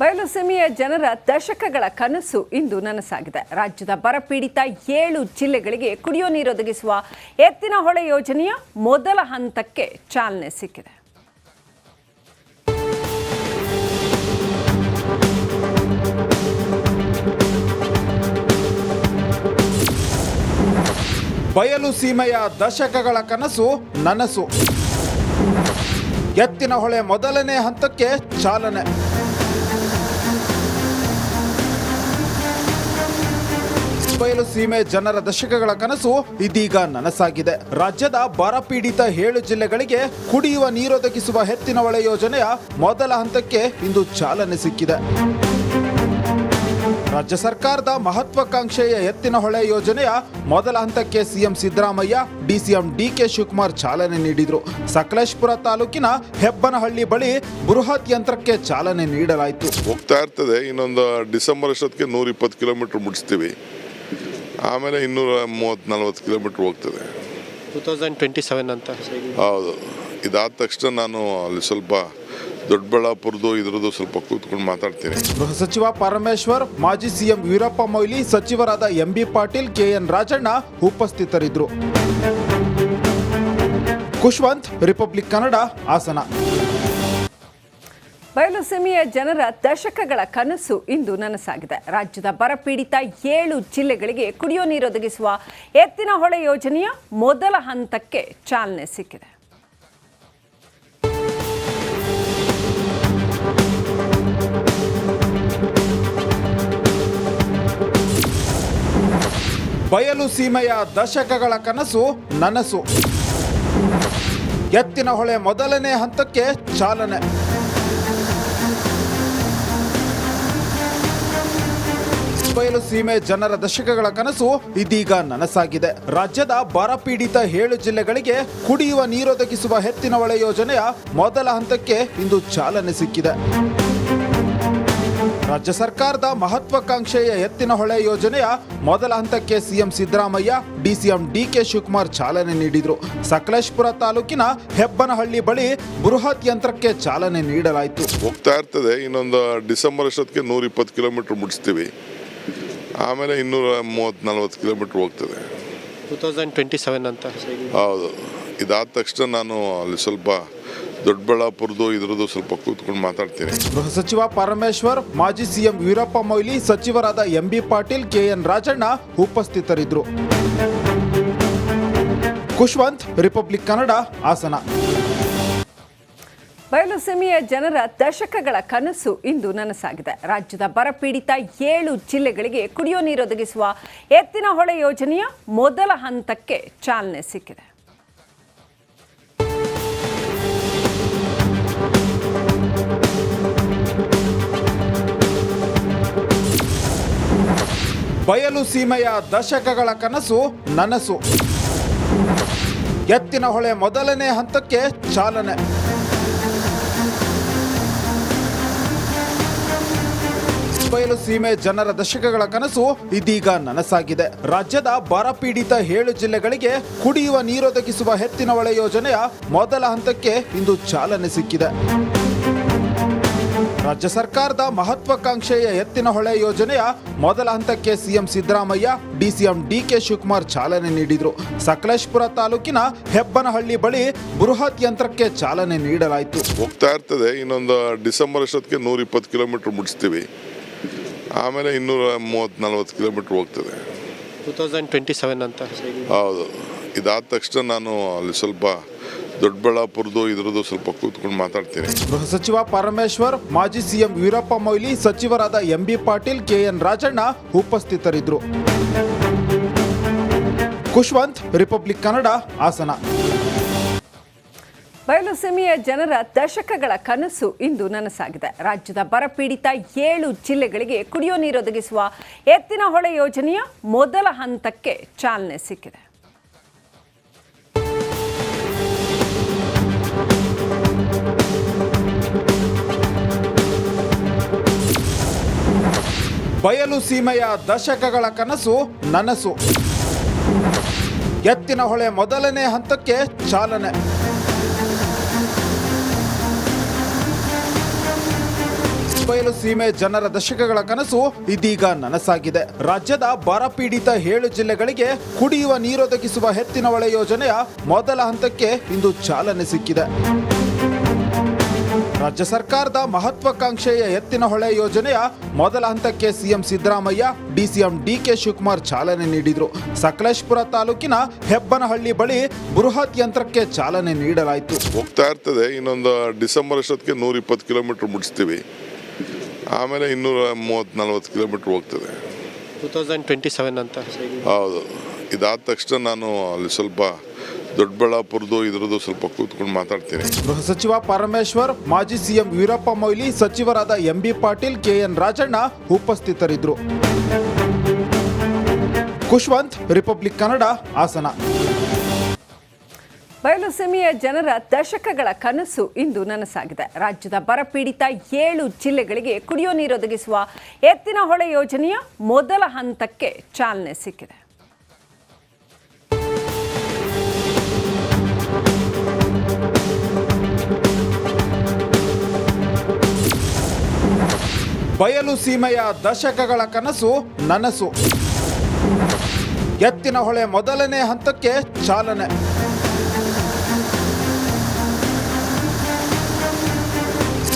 ಬಯಲುಸೀಮೆಯ ಜನರ ದಶಕಗಳ ಕನಸು ಇಂದು ನನಸಾಗಿದೆ. ರಾಜ್ಯದ ಬರಪೀಡಿತ ಏಳು ಜಿಲ್ಲೆಗಳಿಗೆ ಕುಡಿಯೋ ನೀರು ಒದಗಿಸುವ ಎತ್ತಿನ ಹೊಳೆ ಯೋಜನೆಯ ಮೊದಲ ಹಂತಕ್ಕೆ ಚಾಲನೆ ಸಿಕ್ಕಿದೆ. ಬಯಲು ಸೀಮೆಯ ದಶಕಗಳ ಕನಸು ನನಸು. ಎತ್ತಿನ ಹೊಳೆ ಮೊದಲನೇ ಹಂತಕ್ಕೆ ಚಾಲನೆ. ಬಯಲು ಸೀಮೆ ಜನರ ದಶಕಗಳ ಕನಸು ಇದೀಗ ನನಸಾಗಿದೆ. ರಾಜ್ಯದ ಬರಪೀಡಿತ ಏಳು ಜಿಲ್ಲೆಗಳಿಗೆ ಕುಡಿಯುವ ನೀರೊದಗಿಸುವ ಎತ್ತಿನ ಹೊಳೆ ಯೋಜನೆಯ ಮೊದಲ ಹಂತಕ್ಕೆ ಇಂದು ಚಾಲನೆ ಸಿಕ್ಕಿದೆ. ರಾಜ್ಯ ಸರ್ಕಾರದ ಮಹತ್ವಾಕಾಂಕ್ಷೆಯ ಎತ್ತಿನ ಹೊಳೆ ಯೋಜನೆಯ ಮೊದಲ ಹಂತಕ್ಕೆ CM Siddaramaiah, DCM DK Shivakumar ಚಾಲನೆ ನೀಡಿದರು. ಸಕಲೇಶ್ಪುರ ತಾಲೂಕಿನ ಹೆಬ್ಬನಹಳ್ಳಿ ಬಳಿ ಬೃಹತ್ ಯಂತ್ರಕ್ಕೆ ಚಾಲನೆ ನೀಡಲಾಯಿತು. ಹೋಗ್ತಾ ಇರ್ತದೆ. ಇನ್ನೊಂದು ಡಿಸೆಂಬರ್ ಅಷ್ಟೊತ್ತಿಗೆ ನೂರ ಇಪ್ಪತ್ತು ಕಿಲೋಮೀಟರ್ ಮುಡಿಸ್ತೀವಿ ಆಮೇಲೆ ಇನ್ನೂರ ಮೂವತ್ತು ನಲ್ವತ್ತು ಕಿಲೋಮೀಟ್ರ್ ಹೋಗ್ತದೆ. ಟೂ ತೌಸಂಡ್ ಟ್ವೆಂಟಿ ಸೆವೆನ್ ಅಂತ. ಹೌದು. ಇದಾದ ತಕ್ಷಣ ನಾನು ಅಲ್ಲಿ ಸ್ವಲ್ಪ ದೊಡ್ಡಬಳ್ಳಾಪುರದ್ದು ಇದ್ರದ್ದು ಸ್ವಲ್ಪ ಕೂತ್ಕೊಂಡು ಮಾತಾಡ್ತೀನಿ. ಗೃಹ ಸಚಿವ ಪರಮೇಶ್ವರ್ ಮಾಜಿ ಸಿಎಂ ವೀರಪ್ಪ ಮೊಯ್ಲಿ ಸಚಿವರಾದ ಎಂಬಿ ಪಾಟೀಲ್ ಕೆಎನ್ ರಾಜಣ್ಣ ಉಪಸ್ಥಿತರಿದ್ದರು. ಕುಶ್ವಂತ್ ರಿಪಬ್ಲಿಕ್ ಕನ್ನಡ ಹಾಸನ. ಬಯಲುಸೀಮೆಯ ಜನರ ದಶಕಗಳ ಕನಸು ಇಂದು ನನಸಾಗಿದೆ. ರಾಜ್ಯದ ಬರಪೀಡಿತ ಏಳು ಜಿಲ್ಲೆಗಳಿಗೆ ಕುಡಿಯೋ ನೀರು ಒದಗಿಸುವ ಎತ್ತಿನ ಹೊಳೆ ಯೋಜನೆಯ ಮೊದಲ ಹಂತಕ್ಕೆ ಚಾಲನೆ ಸಿಕ್ಕಿದೆ. ಬಯಲು ಸೀಮೆಯ ದಶಕಗಳ ಕನಸು ನನಸು. ಎತ್ತಿನ ಹೊಳೆ ಮೊದಲನೇ ಹಂತಕ್ಕೆ ಚಾಲನೆ. ಬಯಲು ಸೀಮೆ ಜನರ ದಶಕಗಳ ಕನಸು ಇದೀಗ ನನಸಾಗಿದೆ. ರಾಜ್ಯದ ಬರಪೀಡಿತ ಏಳು ಜಿಲ್ಲೆಗಳಿಗೆ ಕುಡಿಯುವ ನೀರೊದಗಿಸುವ ಎತ್ತಿನ ಹೊಳೆ ಯೋಜನೆಯ ಮೊದಲ ಹಂತಕ್ಕೆ ಇಂದು ಚಾಲನೆ ಸಿಕ್ಕಿದೆ. ರಾಜ್ಯ ಸರ್ಕಾರದ ಮಹತ್ವಾಕಾಂಕ್ಷೆಯ ಎತ್ತಿನ ಹೊಳೆ ಯೋಜನೆಯ ಮೊದಲ ಹಂತಕ್ಕೆ CM Siddaramaiah, DCM DK Shivakumar ಚಾಲನೆ ನೀಡಿದರು. ಸಕಲೇಶ್ಪುರ ತಾಲೂಕಿನ ಹೆಬ್ಬನಹಳ್ಳಿ ಬಳಿ ಬೃಹತ್ ಯಂತ್ರಕ್ಕೆ ಚಾಲನೆ ನೀಡಲಾಯಿತು. ಹೋಗ್ತಾ ಇರ್ತದೆ. ಇನ್ನೊಂದು ಡಿಸೆಂಬರ್ ಅಷ್ಟೊತ್ತಿಗೆ ನೂರ ಇಪ್ಪತ್ತು ಕಿಲೋಮೀಟರ್ ಮುಡಿಸ್ತೀವಿ ಆಮೇಲೆ ಇನ್ನೂರ ಮೂವತ್ತು ನಲ್ವತ್ತು ಕಿಲೋಮೀಟ್ರ್ ಹೋಗ್ತದೆ. ಟೂ ತೌಸಂಡ್ ಟ್ವೆಂಟಿ ಸೆವೆನ್ ಅಂತ ಹೌದು. ಇದಾದ ತಕ್ಷಣ ನಾನು ಅಲ್ಲಿ ಸ್ವಲ್ಪ ದೊಡ್ಡಬಳ್ಳಾಪುರದ್ದು ಇದ್ರದ್ದು ಸ್ವಲ್ಪ ಕೂತ್ಕೊಂಡು ಮಾತಾಡ್ತೀನಿ. ಗೃಹ ಸಚಿವ ಪರಮೇಶ್ವರ್ ಮಾಜಿ ಸಿಎಂ ವೀರಪ್ಪ ಮೊಯ್ಲಿ ಸಚಿವರಾದ ಎಂಬಿ ಪಾಟೀಲ್ ಕೆಎನ್ ರಾಜಣ್ಣ ಉಪಸ್ಥಿತರಿದ್ದರು. ಖುಷ್ವಂತ್ ರಿಪಬ್ಲಿಕ್ ಕನ್ನಡ ಹಾಸನ. ಬಯಲುಸೀಮೆಯ ಜನರ ದಶಕಗಳ ಕನಸು ಇಂದು ನನಸಾಗಿದೆ. ರಾಜ್ಯದ ಬರಪೀಡಿತ ಏಳು ಜಿಲ್ಲೆಗಳಿಗೆ ಕುಡಿಯೋ ನೀರು ಒದಗಿಸುವ ಎತ್ತಿನ ಹೊಳೆ ಯೋಜನೆಯ ಮೊದಲ ಹಂತಕ್ಕೆ ಚಾಲನೆ ಸಿಕ್ಕಿದೆ. ಬಯಲು ಸೀಮೆಯ ದಶಕಗಳ ಕನಸು ನನಸು. ಎತ್ತಿನ ಹೊಳೆ ಮೊದಲನೇ ಹಂತಕ್ಕೆ ಚಾಲನೆ. ಬಯಲು ಸೀಮೆ ಜನರ ದಶಕಗಳ ಕನಸು ಇದೀಗ ನನಸಾಗಿದೆ. ರಾಜ್ಯದ ಬರಪೀಡಿತ ಏಳು ಜಿಲ್ಲೆಗಳಿಗೆ ಕುಡಿಯುವ ನೀರೊದಗಿಸುವ ಎತ್ತಿನ ಹೊಳೆ ಯೋಜನೆಯ ಮೊದಲ ಹಂತಕ್ಕೆ ಇಂದು ಚಾಲನೆ ಸಿಕ್ಕಿದೆ. ರಾಜ್ಯ ಸರ್ಕಾರದ ಮಹತ್ವಾಕಾಂಕ್ಷೆಯ ಎತ್ತಿನ ಹೊಳೆ ಯೋಜನೆಯ ಮೊದಲ ಹಂತಕ್ಕೆ CM Siddaramaiah, DCM DK Shivakumar ಚಾಲನೆ ನೀಡಿದರು. ಸಕಲೇಶ್ಪುರ ತಾಲೂಕಿನ ಹೆಬ್ಬನಹಳ್ಳಿ ಬಳಿ ಬೃಹತ್ ಯಂತ್ರಕ್ಕೆ ಚಾಲನೆ ನೀಡಲಾಯಿತು. ಹೋಗ್ತಾ ಇರ್ತದೆ. ಇನ್ನೊಂದು ಡಿಸೆಂಬರ್ ಅಷ್ಟೊತ್ತಿಗೆ ನೂರ ಇಪ್ಪತ್ತು ಕಿಲೋಮೀಟರ್ ಮುಡಿಸ್ತೀವಿ ಆಮೇಲೆ ಇನ್ನೂರ ಮೂವತ್ತು ನಲ್ವತ್ತು ಕಿಲೋಮೀಟ್ರ್ ಹೋಗ್ತದೆ. ಟೂ ತೌಸಂಡ್ ಟ್ವೆಂಟಿ ಸೆವೆನ್ ಅಂತ ಹೌದು. ಇದಾದ ತಕ್ಷಣ ನಾನು ಅಲ್ಲಿ ಸ್ವಲ್ಪ ದೊಡ್ಡಬಳ್ಳಾಪುರದ್ದು ಇದ್ರದ್ದು ಸ್ವಲ್ಪ ಕೂತ್ಕೊಂಡು ಮಾತಾಡ್ತೀನಿ. ಗೃಹ ಸಚಿವ ಪರಮೇಶ್ವರ್ ಮಾಜಿ ಸಿಎಂ ವೀರಪ್ಪ ಮೊಯ್ಲಿ ಸಚಿವರಾದ ಎಂಬಿ ಪಾಟೀಲ್ ಕೆಎನ್ ರಾಜಣ್ಣ ಉಪಸ್ಥಿತರಿದ್ದರು ಖುಷ್ವಂತ್ ರಿಪಬ್ಲಿಕ್ ಕನ್ನಡ ಹಾಸನ. ಬಯಲುಸೀಮೆಯ ಜನರ ದಶಕಗಳ ಕನಸು ಇಂದು ನನಸಾಗಿದೆ. ರಾಜ್ಯದ ಬರಪೀಡಿತ ಏಳು ಜಿಲ್ಲೆಗಳಿಗೆ ಕುಡಿಯೋ ನೀರು ಒದಗಿಸುವ ಎತ್ತಿನ ಹೊಳೆ ಯೋಜನೆಯ ಮೊದಲ ಹಂತಕ್ಕೆ ಚಾಲನೆ ಸಿಕ್ಕಿದೆ. ಬಯಲು ಸೀಮೆಯ ದಶಕಗಳ ಕನಸು ನನಸು. ಎತ್ತಿನ ಹೊಳೆ ಮೊದಲನೇ ಹಂತಕ್ಕೆ ಚಾಲನೆ. ಬಯಲು ಸೀಮೆ ಜನರ ದಶಕಗಳ ಕನಸು ಇದೀಗ ನನಸಾಗಿದೆ. ರಾಜ್ಯದ ಬರಪೀಡಿತ ಏಳು ಜಿಲ್ಲೆಗಳಿಗೆ ಕುಡಿಯುವ ನೀರೊದಗಿಸುವ ಎತ್ತಿನ ಹೊಳೆ ಯೋಜನೆಯ ಮೊದಲ ಹಂತಕ್ಕೆ ಇಂದು ಚಾಲನೆ ಸಿಕ್ಕಿದೆ. ರಾಜ್ಯ ಸರ್ಕಾರದ ಮಹತ್ವಾಕಾಂಕ್ಷೆಯ ಎತ್ತಿನ ಹೊಳೆ ಯೋಜನೆಯ ಮೊದಲ ಹಂತಕ್ಕೆ CM Siddaramaiah, DCM DK Shivakumar ಚಾಲನೆ ನೀಡಿದರು. ಸಕಲೇಶ್ಪುರ ತಾಲೂಕಿನ ಹೆಬ್ಬನಹಳ್ಳಿ ಬಳಿ ಬೃಹತ್ ಯಂತ್ರಕ್ಕೆ ಚಾಲನೆ ನೀಡಲಾಯಿತು. ಹೋಗ್ತಾ ಇರ್ತದೆ. ಇನ್ನೊಂದು ಡಿಸೆಂಬರ್ ಅಷ್ಟೊತ್ತಿಗೆ ನೂರ ಇಪ್ಪತ್ತು ಕಿಲೋಮೀಟರ್ ಮುಗಿಸ್ತೀವಿ ಆಮೇಲೆ ಇನ್ನೂರ ಮೂವತ್ತು ನಲ್ವತ್ತು ಕಿಲೋಮೀಟ್ರ್ ಹೋಗ್ತದೆ. ಟೂ ತೌಸಂಡ್ ಟ್ವೆಂಟಿ ಸೆವೆನ್ ಅಂತ. ಹೌದು. ಇದಾದ ತಕ್ಷಣ ನಾನು ಅಲ್ಲಿ ಸ್ವಲ್ಪ ದೊಡ್ಡಬಳ್ಳಾಪುರದ್ದು ಇದ್ರದ್ದು ಸ್ವಲ್ಪ ಕೂತ್ಕೊಂಡು ಮಾತಾಡ್ತೀನಿ. ಗೃಹ ಸಚಿವ ಪರಮೇಶ್ವರ್ ಮಾಜಿ ಸಿಎಂ ವೀರಪ್ಪ ಮೊಯ್ಲಿ ಸಚಿವರಾದ ಎಂಬಿ ಪಾಟೀಲ್ ಕೆಎನ್ ರಾಜಣ್ಣ ಉಪಸ್ಥಿತರಿದ್ದರು. ಕುಶ್ವಂತ್ ರಿಪಬ್ಲಿಕ್ ಕನ್ನಡ ಹಾಸನ. ಬಯಲುಸೀಮೆಯ ಜನರ ದಶಕಗಳ ಕನಸು ಇಂದು ನನಸಾಗಿದೆ. ರಾಜ್ಯದ ಬರಪೀಡಿತ ಏಳು ಜಿಲ್ಲೆಗಳಿಗೆ ಕುಡಿಯೋ ನೀರೊದಗಿಸುವ ಎತ್ತಿನ ಹೊಳೆ ಯೋಜನೆಯ ಮೊದಲ ಹಂತಕ್ಕೆ ಚಾಲನೆ ಸಿಕ್ಕಿದೆ. ಬಯಲು ಸೀಮೆಯ ದಶಕಗಳ ಕನಸು ನನಸು. ಎತ್ತಿನ ಹೊಳೆ ಮೊದಲನೇ ಹಂತಕ್ಕೆ ಚಾಲನೆ.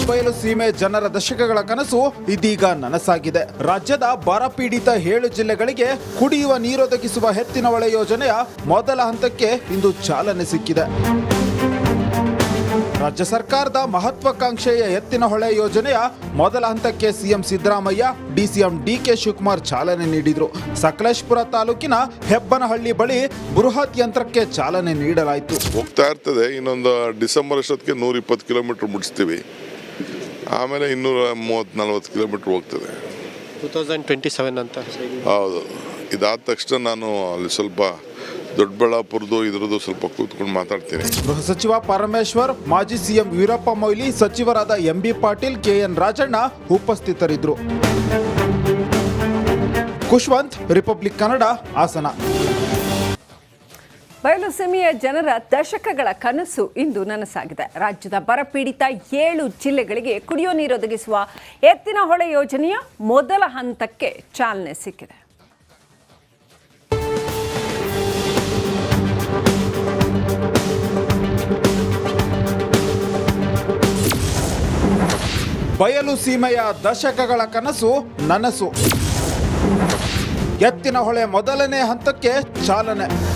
ಬಯಲು ಸೀಮೆ ಜನರ ದಶಕಗಳ ಕನಸು ಇದೀಗ ನನಸಾಗಿದೆ. ರಾಜ್ಯದ ಬರಪೀಡಿತ ಏಳು ಜಿಲ್ಲೆಗಳಿಗೆ ಕುಡಿಯುವ ನೀರೊದಗಿಸುವ ಎತ್ತಿನ ಹೊಳೆ ಯೋಜನೆಯ ಮೊದಲ ಹಂತಕ್ಕೆ ಇಂದು ಚಾಲನೆ ಸಿಕ್ಕಿದೆ. ರಾಜ್ಯ ಸರ್ಕಾರದ ಮಹತ್ವಾಕಾಂಕ್ಷೆಯ ಎತ್ತಿನ ಹೊಳೆ ಯೋಜನೆಯ ಮೊದಲ ಹಂತಕ್ಕೆ CM Siddaramaiah, DCM DK Shivakumar ಚಾಲನೆ ನೀಡಿದರು. ಸಕಲೇಶ್ಪುರ ತಾಲೂಕಿನ ಹೆಬ್ಬನಹಳ್ಳಿ ಬಳಿ ಬೃಹತ್ ಯಂತ್ರಕ್ಕೆ ಚಾಲನೆ ನೀಡಲಾಯಿತು. ಹೋಗ್ತಾ ಇರ್ತದೆ. ಇನ್ನೊಂದು ಡಿಸೆಂಬರ್ ಅಷ್ಟೊತ್ತಿಗೆ ನೂರ ಇಪ್ಪತ್ತು ಕಿಲೋಮೀಟರ್ ಮುಗಿಸ್ತೀವಿ ಆಮೇಲೆ ಇನ್ನೂರ ಮೂವತ್ತು ನಲ್ವತ್ತು ಕಿಲೋಮೀಟ್ರ್ ಹೋಗ್ತದೆ. ಟೂ ತೌಸಂಡ್ ಟ್ವೆಂಟಿ ಸೆವೆನ್ ಅಂತ ಹೌದು. ಇದಾದ ತಕ್ಷಣ ನಾನು ಅಲ್ಲಿ ಸ್ವಲ್ಪ ದೊಡ್ಡಬಳ್ಳಾಪುರದ್ದು ಇದ್ರದ್ದು ಸ್ವಲ್ಪ ಕೂತ್ಕೊಂಡು ಮಾತಾಡ್ತೀನಿ. ಗೃಹ ಸಚಿವ ಪರಮೇಶ್ವರ್ ಮಾಜಿ ಸಿಎಂ ವೀರಪ್ಪ ಮೊಯ್ಲಿ ಸಚಿವರಾದ ಎಂಬಿ ಪಾಟೀಲ್ ಕೆಎನ್ ರಾಜಣ್ಣ ಉಪಸ್ಥಿತರಿದ್ದರು ಖುಷ್ವಂತ್ ರಿಪಬ್ಲಿಕ್ ಕನ್ನಡ ಹಾಸನ. ಬಯಲುಸೀಮೆಯ ಜನರ ದಶಕಗಳ ಕನಸು ಇಂದು ನನಸಾಗಿದೆ. ರಾಜ್ಯದ ಬರಪೀಡಿತ ಏಳು ಜಿಲ್ಲೆಗಳಿಗೆ ಕುಡಿಯೋ ನೀರೊದಗಿಸುವ ಎತ್ತಿನ ಹೊಳೆ ಯೋಜನೆಯ ಮೊದಲ ಹಂತಕ್ಕೆ ಚಾಲನೆ ಸಿಕ್ಕಿದೆ. ಬಯಲು ಸೀಮೆಯ ದಶಕಗಳ ಕನಸು ನನಸು. ಎತ್ತಿನ ಹೊಳೆ ಮೊದಲನೇ ಹಂತಕ್ಕೆ ಚಾಲನೆ.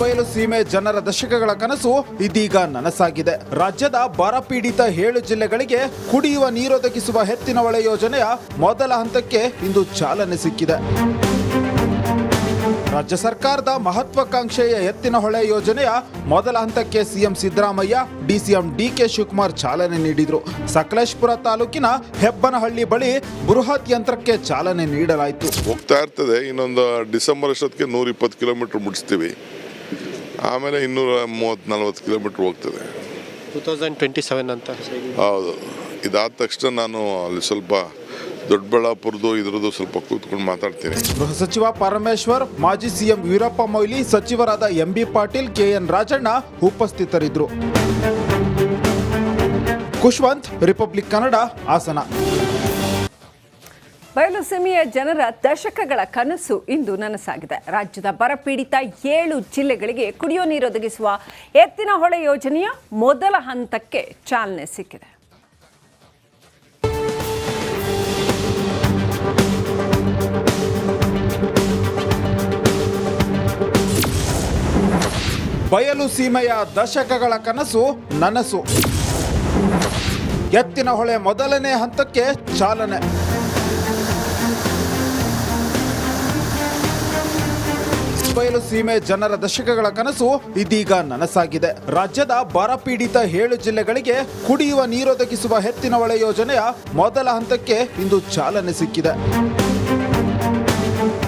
ಬಯಲು ಸೀಮೆ ಜನರ ದಶಕಗಳ ಕನಸು ಇದೀಗ ನನಸಾಗಿದೆ. ರಾಜ್ಯದ ಬರಪೀಡಿತ ಏಳು ಜಿಲ್ಲೆಗಳಿಗೆ ಕುಡಿಯುವ ನೀರೊದಗಿಸುವ ಎತ್ತಿನ ಹೊಳೆ ಯೋಜನೆಯ ಮೊದಲ ಹಂತಕ್ಕೆ ಇಂದು ಚಾಲನೆ ಸಿಕ್ಕಿದೆ. ರಾಜ್ಯ ಸರ್ಕಾರದ ಮಹತ್ವಾಕಾಂಕ್ಷೆಯ ಎತ್ತಿನ ಹೊಳೆ ಯೋಜನೆಯ ಮೊದಲ ಹಂತಕ್ಕೆ CM Siddaramaiah DCM DK Shivakumar ಚಾಲನೆ ನೀಡಿದರು. ಸಕಲೇಶ್ಪುರ ತಾಲೂಕಿನ ಹೆಬ್ಬನಹಳ್ಳಿ ಬಳಿ ಬೃಹತ್ ಯಂತ್ರಕ್ಕೆ ಚಾಲನೆ ನೀಡಲಾಯಿತು. ಹೋಗ್ತಾ ಇರ್ತದೆ. ಇನ್ನೊಂದು ಡಿಸೆಂಬರ್ ಅಷ್ಟೊತ್ತಿಗೆ ನೂರ ಇಪ್ಪತ್ತು ಕಿಲೋಮೀಟ್ರ್ ಮುಡಿಸ್ತೀವಿ ಆಮೇಲೆ ಇನ್ನೂರ ಮೂವತ್ತು ನಲ್ವತ್ತು ಕಿಲೋಮೀಟರ್ ಹೋಗ್ತದೆ. ಟೂ ತೌಸಂಡ್ ಟ್ವೆಂಟಿ ಸೆವೆನ್ ಅಂತ. ಹೌದು. ಇದಾದ ತಕ್ಷಣ ನಾನು ಅಲ್ಲಿ ಸ್ವಲ್ಪ ದೊಡ್ಡಬಳ್ಳಾಪುರದ್ದು ಇದರದ್ದು ಸ್ವಲ್ಪ ಕೂತ್ಕೊಂಡು ಮಾತಾಡ್ತೀನಿ. ಗೃಹ ಸಚಿವ ಪರಮೇಶ್ವರ್ ಮಾಜಿ ಸಿಎಂ ವೀರಪ್ಪ ಮೊಯ್ಲಿ ಸಚಿವರಾದ ಎಂಬಿ ಪಾಟೀಲ್ ಕೆಎನ್ ರಾಜಣ್ಣ ಉಪಸ್ಥಿತರಿದ್ದರು. ಖುಷ್ವಂತ್ ರಿಪಬ್ಲಿಕ್ ಕನ್ನಡ ಹಾಸನ. ಬಯಲುಸೀಮೆಯ ಜನರ ದಶಕಗಳ ಕನಸು ಇಂದು ನನಸಾಗಿದೆ. ರಾಜ್ಯದ ಬರಪೀಡಿತ ಏಳು ಜಿಲ್ಲೆಗಳಿಗೆ ಕುಡಿಯೋ ನೀರೊದಗಿಸುವ ಎತ್ತಿನ ಹೊಳೆ ಯೋಜನೆಯ ಮೊದಲ ಹಂತಕ್ಕೆ ಚಾಲನೆ ಸಿಕ್ಕಿದೆ. ಬಯಲು ಸೀಮೆಯ ದಶಕಗಳ ಕನಸು ನನಸು. ಎತ್ತಿನ ಹೊಳೆ ಮೊದಲನೇ ಹಂತಕ್ಕೆ ಚಾಲನೆ. ಬಯಲು ಸೀಮೆ ಜನರ ದಶಕಗಳ ಕನಸು ಇದೀಗ ನನಸಾಗಿದೆ. ರಾಜ್ಯದ ಬರಪೀಡಿತ ಏಳು ಜಿಲ್ಲೆಗಳಿಗೆ ಕುಡಿಯುವ ನೀರೊದಗಿಸುವ ಎತ್ತಿನ ಹೊಳೆ ಯೋಜನೆಯ ಮೊದಲ ಹಂತಕ್ಕೆ ಇಂದು ಚಾಲನೆ ಸಿಕ್ಕಿದೆ.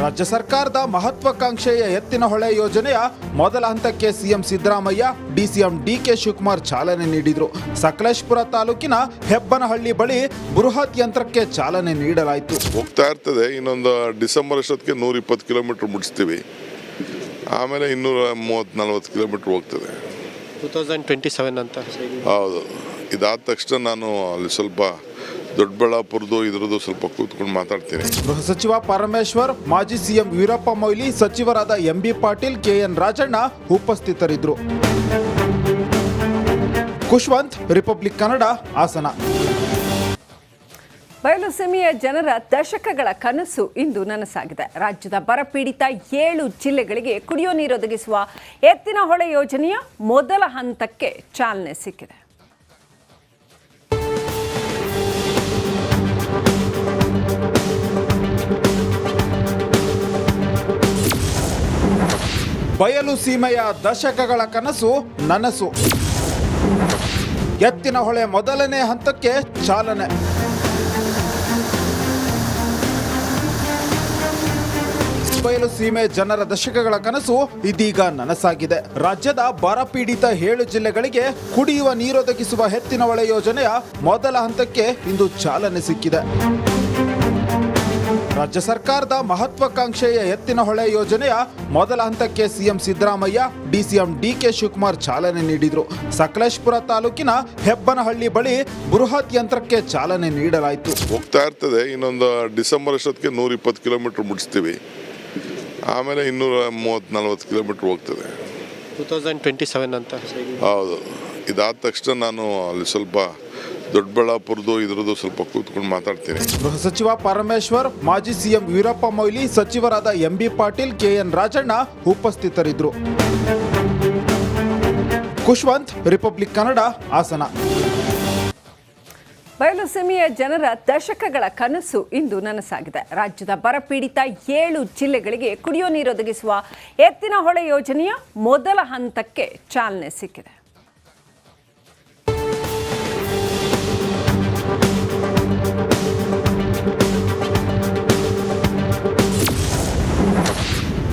ರಾಜ್ಯ ಸರ್ಕಾರದ ಮಹತ್ವಾಕಾಂಕ್ಷೆಯ ಎತ್ತಿನ ಹೊಳೆ ಯೋಜನೆಯ ಮೊದಲ ಹಂತಕ್ಕೆ CM Siddaramaiah DCM DK Shivakumar ಚಾಲನೆ ನೀಡಿದರು. ಸಕಲೇಶ್ಪುರ ತಾಲೂಕಿನ ಹೆಬ್ಬನಹಳ್ಳಿ ಬಳಿ ಬೃಹತ್ ಯಂತ್ರಕ್ಕೆ ಚಾಲನೆ ನೀಡಲಾಯಿತು. ಹೋಗ್ತಾ ಇರ್ತದೆ ಇನ್ನೊಂದು ಡಿಸೆಂಬರ್ ಅಷ್ಟೊತ್ತಿಗೆ ನೂರ ಇಪ್ಪತ್ತು ಕಿಲೋಮೀಟ್ರ್ ಮುಗಿಸ್ತೀವಿ ಆಮೇಲೆ ಇನ್ನೂರ ಮೂವತ್ತು ನಲ್ವತ್ತು ಕಿಲೋಮೀಟರ್ ಹೋಗ್ತದೆ. ಟೂ ತೌಸಂಡ್ ಟ್ವೆಂಟಿ ಸೆವೆನ್ ಅಂತ. ಹೌದು. ಇದಾದ ತಕ್ಷಣ ನಾನು ಅಲ್ಲಿ ಸ್ವಲ್ಪ ದೊಡ್ಡಬಳ್ಳಾಪುರದ್ದು ಇದ್ರದ್ದು ಸ್ವಲ್ಪ ಕೂತ್ಕೊಂಡು ಮಾತಾಡ್ತೀನಿ. ಗೃಹ ಸಚಿವ ಪರಮೇಶ್ವರ್ ಮಾಜಿ ಸಿಎಂ ವೀರಪ್ಪ ಮೊಯ್ಲಿ ಸಚಿವರಾದ ಎಂಬಿ ಪಾಟೀಲ್ ಕೆಎನ್ ರಾಜಣ್ಣ ಉಪಸ್ಥಿತರಿದ್ದರು. ಖುಷ್ವಂತ್ ರಿಪಬ್ಲಿಕ್ ಕನ್ನಡ ಹಾಸನ. ಬಯಲುಸೀಮೆಯ ಜನರ ದಶಕಗಳ ಕನಸು ಇಂದು ನನಸಾಗಿದೆ. ರಾಜ್ಯದ ಬರಪೀಡಿತ ಏಳು ಜಿಲ್ಲೆಗಳಿಗೆ ಕುಡಿಯೋ ನೀರು ಒದಗಿಸುವ ಎತ್ತಿನ ಹೊಳೆ ಯೋಜನೆಯ ಮೊದಲ ಹಂತಕ್ಕೆ ಚಾಲನೆ ಸಿಕ್ಕಿದೆ. ಬಯಲು ಸೀಮೆಯ ದಶಕಗಳ ಕನಸು ನನಸು. ಎತ್ತಿನ ಹೊಳೆ ಮೊದಲನೇ ಹಂತಕ್ಕೆ ಚಾಲನೆ. ಬಯಲು ಸೀಮೆ ಜನರ ದಶಕಗಳ ಕನಸು ಇದೀಗ ನನಸಾಗಿದೆ. ರಾಜ್ಯದ ಬರಪೀಡಿತ ಏಳು ಜಿಲ್ಲೆಗಳಿಗೆ ಕುಡಿಯುವ ನೀರೊದಗಿಸುವ ಎತ್ತಿನ ಹೊಳೆ ಯೋಜನೆಯ ಮೊದಲ ಹಂತಕ್ಕೆ ಇಂದು ಚಾಲನೆ ಸಿಕ್ಕಿದೆ. ರಾಜ್ಯ ಸರ್ಕಾರದ ಮಹತ್ವಾಕಾಂಕ್ಷೆಯ ಎತ್ತಿನ ಹೊಳೆ ಯೋಜನೆಯ ಮೊದಲ ಹಂತಕ್ಕೆ CM Siddaramaiah DCM DK Shivakumar ಚಾಲನೆ ನೀಡಿದರು. ಸಕಲೇಶ್ಪುರ ತಾಲೂಕಿನ ಹೆಬ್ಬನಹಳ್ಳಿ ಬಳಿ ಬೃಹತ್ ಯಂತ್ರಕ್ಕೆ ಚಾಲನೆ ನೀಡಲಾಯಿತು. ಹೋಗ್ತಾ ಇರ್ತದೆ. ಇನ್ನೊಂದು ಡಿಸೆಂಬರ್ ಅಷ್ಟೊತ್ತಿಗೆ ನೂರ ಇಪ್ಪತ್ತು ಕಿಲೋಮೀಟರ್ ಮುಡಿಸ್ತೀವಿ ಆಮೇಲೆ ಇನ್ನೂರ ಮೂವತ್ತು ನಲ್ವತ್ತು ಕಿಲೋಮೀಟರ್ ಹೋಗ್ತದೆ. ಟೂ ತೌಸಂಡ್ ಟ್ವೆಂಟಿ ಸೆವೆನ್ ಅಂತ. ಹೌದು. ಇದಾದ ತಕ್ಷಣ ನಾನು ಅಲ್ಲಿ ಸ್ವಲ್ಪ ದೊಡ್ಡಬಳ್ಳಾಪುರದ್ದು ಇದರದ್ದು ಸ್ವಲ್ಪ ಕೂತ್ಕೊಂಡು ಮಾತಾಡ್ತೀನಿ ಗೃಹ ಸಚಿವ ಪರಮೇಶ್ವರ್ ಮಾಜಿ ಸಿಎಂ ವೀರಪ್ಪ ಮೊಯ್ಲಿ ಸಚಿವರಾದ ಎಂಬಿ ಪಾಟೀಲ್ ಕೆಎನ್ ರಾಜಣ್ಣ ಉಪಸ್ಥಿತರಿದ್ದರು ಖುಷ್ವಂತ್ ರಿಪಬ್ಲಿಕ್ ಕನ್ನಡ ಹಾಸನ. ಬಯಲುಸೀಮೆಯ ಜನರ ದಶಕಗಳ ಕನಸು ಇಂದು ನನಸಾಗಿದೆ. ರಾಜ್ಯದ ಬರಪೀಡಿತ ಏಳು ಜಿಲ್ಲೆಗಳಿಗೆ ಕುಡಿಯೋ ನೀರು ಒದಗಿಸುವ ಎತ್ತಿನ ಹೊಳೆ ಯೋಜನೆಯ ಮೊದಲ ಹಂತಕ್ಕೆ ಚಾಲನೆ ಸಿಕ್ಕಿದೆ.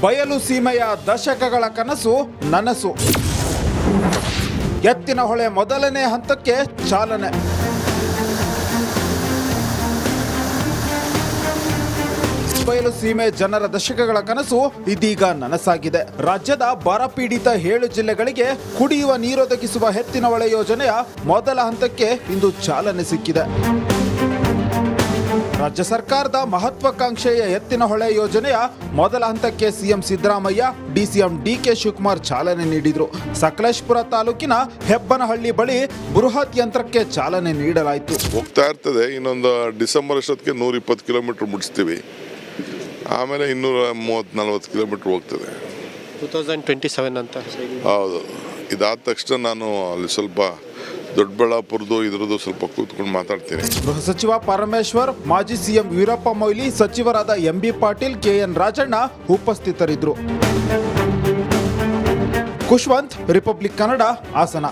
ಬಯಲು ಸೀಮೆಯ ದಶಕಗಳ ಕನಸು ನನಸು. ಎತ್ತಿನ ಹೊಳೆ ಮೊದಲನೇ ಹಂತಕ್ಕೆ ಚಾಲನೆ. ಬಯಲು ಸೀಮೆ ಜನರ ದಶಕಗಳ ಕನಸು ಇದೀಗ ನನಸಾಗಿದೆ. ರಾಜ್ಯದ ಬರಪೀಡಿತ ಏಳು ಜಿಲ್ಲೆಗಳಿಗೆ ಕುಡಿಯುವ ನೀರೊದಗಿಸುವ ಎತ್ತಿನ ಹೊಳೆ ಯೋಜನೆಯ ಮೊದಲ ಹಂತಕ್ಕೆ ಇಂದು ಚಾಲನೆ ಸಿಕ್ಕಿದೆ. ರಾಜ್ಯ ಸರ್ಕಾರದ ಮಹತ್ವಾಕಾಂಕ್ಷೆಯ ಎತ್ತಿನಹೊಳೆ ಯೋಜನೆಯ ಮೊದಲ ಹಂತಕ್ಕೆ CM Siddaramaiah DCM DK Shivakumar ಚಾಲನೆ ನೀಡಿದರು. ಸಕಲೇಶ್ಪುರ ತಾಲೂಕಿನ ಹೆಬ್ಬನಹಳ್ಳಿ ಬಳಿ ಬೃಹತ್ ಯಂತ್ರಕ್ಕೆ ಚಾಲನೆ ನೀಡಲಾಯಿತು. ಹೋಗ್ತಾ ಇರ್ತದೆ. ಇನ್ನೊಂದು ಡಿಸೆಂಬರ್ ಅಷ್ಟೊತ್ತಿಗೆ ನೂರ ಇಪ್ಪತ್ತು ಕಿಲೋಮೀಟ್ರ್ ಮುಡಿಸ್ತೀವಿ ಆಮೇಲೆ ಇನ್ನೂರ ಮೂವತ್ತು ನಲ್ವತ್ತು ಕಿಲೋಮೀಟರ್ ಹೋಗ್ತದೆ. ಟೂ ತೌಸಂಡ್ ಟ್ವೆಂಟಿ ಸೆವೆನ್ ಅಂತ. ಹೌದು. ಇದಾದ ತಕ್ಷಣ ನಾನು ಅಲ್ಲಿ ಸ್ವಲ್ಪ ದೊಡ್ಡಬಳ್ಳಾಪುರದ್ದು, ಇದ್ರದ್ದು ಸ್ವಲ್ಪ ಕೂತ್ಕೊಂಡು ಮಾತಾಡ್ತೀನಿ. ಗೃಹ ಸಚಿವ ಪರಮೇಶ್ವರ್, ಮಾಜಿ ಸಿಎಂ ವೀರಪ್ಪ ಮೊಯ್ಲಿ, ಸಚಿವರಾದ ಎಂಬಿ ಪಾಟೀಲ್ ಕೆಎನ್ ರಾಜಣ್ಣ ಉಪಸ್ಥಿತರಿದ್ದರು. ಕುಶ್ವಂತ್ ರಿಪಬ್ಲಿಕ್ ಕನ್ನಡ, ಹಾಸನ.